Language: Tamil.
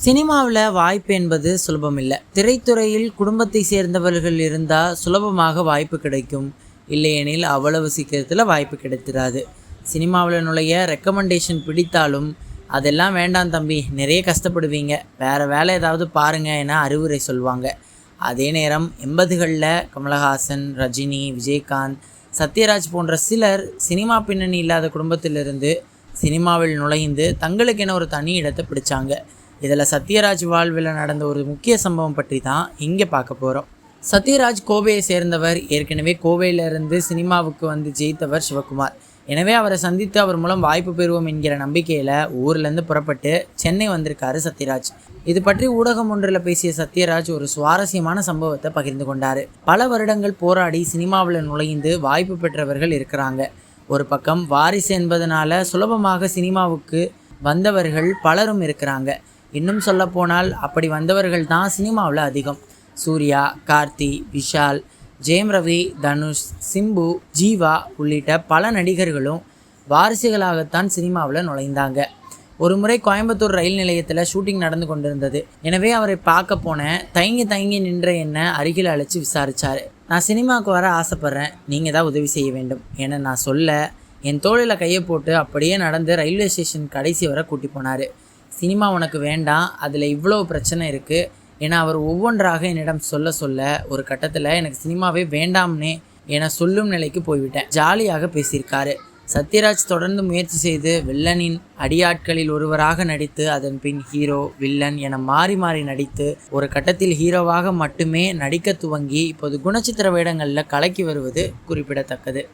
சினிமாவில் வாய்ப்பு என்பது சுலபமில்லை. திரைத்துறையில் குடும்பத்தை சேர்ந்தவர்கள் இருந்தால் சுலபமாக வாய்ப்பு கிடைக்கும். இல்லையெனில் அவ்வளவு சீக்கிரத்தில் வாய்ப்பு கிடைத்திராது. சினிமாவில் நுழைய ரெக்கமெண்டேஷன் பிடித்தாலும் அதெல்லாம் வேண்டாம் தம்பி நிறைய கஷ்டப்படுவீங்க. வேறு வேலை ஏதாவது பாருங்கள் என அறிவுரை சொல்லுவாங்க அதே நேரம் எண்பதுகளில் கமலஹாசன் ரஜினி விஜயகாந்த் சத்யராஜ் போன்ற சிலர் சினிமா பின்னணி இல்லாத குடும்பத்திலிருந்து சினிமாவில் நுழைந்து தங்களுக்கென ஒரு தனி இடத்தை பிடிச்சாங்க. இதில் சத்யராஜ் வாழ்வில் நடந்த ஒரு முக்கிய சம்பவம் பற்றி தான் இங்கே பார்க்க போகிறோம். சத்யராஜ் கோவையை சேர்ந்தவர் ஏற்கனவே கோவையிலிருந்து சினிமாவுக்கு வந்து ஜெயித்தவர் சிவகுமார். எனவே அவரை சந்தித்து அவர் மூலம் வாய்ப்பு பெறுவோம் என்கிற நம்பிக்கையில் ஊர்லேருந்து புறப்பட்டு சென்னை வந்திருக்காரு சத்யராஜ். இது பற்றி ஊடகம் ஒன்றில் பேசிய சத்யராஜ் ஒரு சுவாரஸ்யமான சம்பவத்தை பகிர்ந்து கொண்டார். பல வருடங்கள் போராடி சினிமாவில் நுழைந்து வாய்ப்பு பெற்றவர்கள் இருக்கிறாங்க. ஒரு பக்கம் வாரிசு என்பதனால சுலபமாக சினிமாவுக்கு வந்தவர்கள் பலரும் இருக்கிறாங்க. இன்னும் சொல்லப்போனால் அப்படி வந்தவர்கள் தான் சினிமாவில் அதிகம். சூர்யா கார்த்தி விஷால் ஜெயம் ரவி தனுஷ் சிம்பு ஜீவா உள்ளிட்ட பல நடிகர்களும் வாரிசுகளாகத்தான் சினிமாவில் நுழைந்தாங்க. ஒரு முறை கோயம்புத்தூர் ரயில் நிலையத்தில் ஷூட்டிங் நடந்து கொண்டிருந்தது. எனவே அவரை பார்க்க போனேன் தயங்கி தயங்கி நின்ற என்னை அருகில் அழைச்சி விசாரிச்சார். நான் சினிமாவுக்கு வர ஆசைப்பட்றேன். நீங்கள் தான் உதவி செய்ய வேண்டும். என நான் சொல்ல என் தோளில் கையை போட்டு அப்படியே நடந்து ரயில்வே ஸ்டேஷன் கடைசி வரை கூட்டி போனார். சினிமா உனக்கு வேண்டாம் அதில் இவ்வளோ பிரச்சனை இருக்குது ஏன்னா அவர் ஒவ்வொன்றாக என்னிடம் சொல்ல சொல்ல ஒரு கட்டத்தில் எனக்கு சினிமாவே வேண்டாம்னே என சொல்லும் நிலைக்கு போய்விட்டேன். ஜாலியாக பேசியிருக்காரு. சத்யராஜ் தொடர்ந்து முயற்சி செய்து வில்லனின் அடியாட்களில் ஒருவராக நடித்து அதன் பின் ஹீரோ வில்லன் என மாறி மாறி நடித்து ஒரு கட்டத்தில் ஹீரோவாக மட்டுமே நடிக்க துவங்கி இப்போது குணச்சித்திர வேடங்களில் கலக்கி வருவது குறிப்பிடத்தக்கது.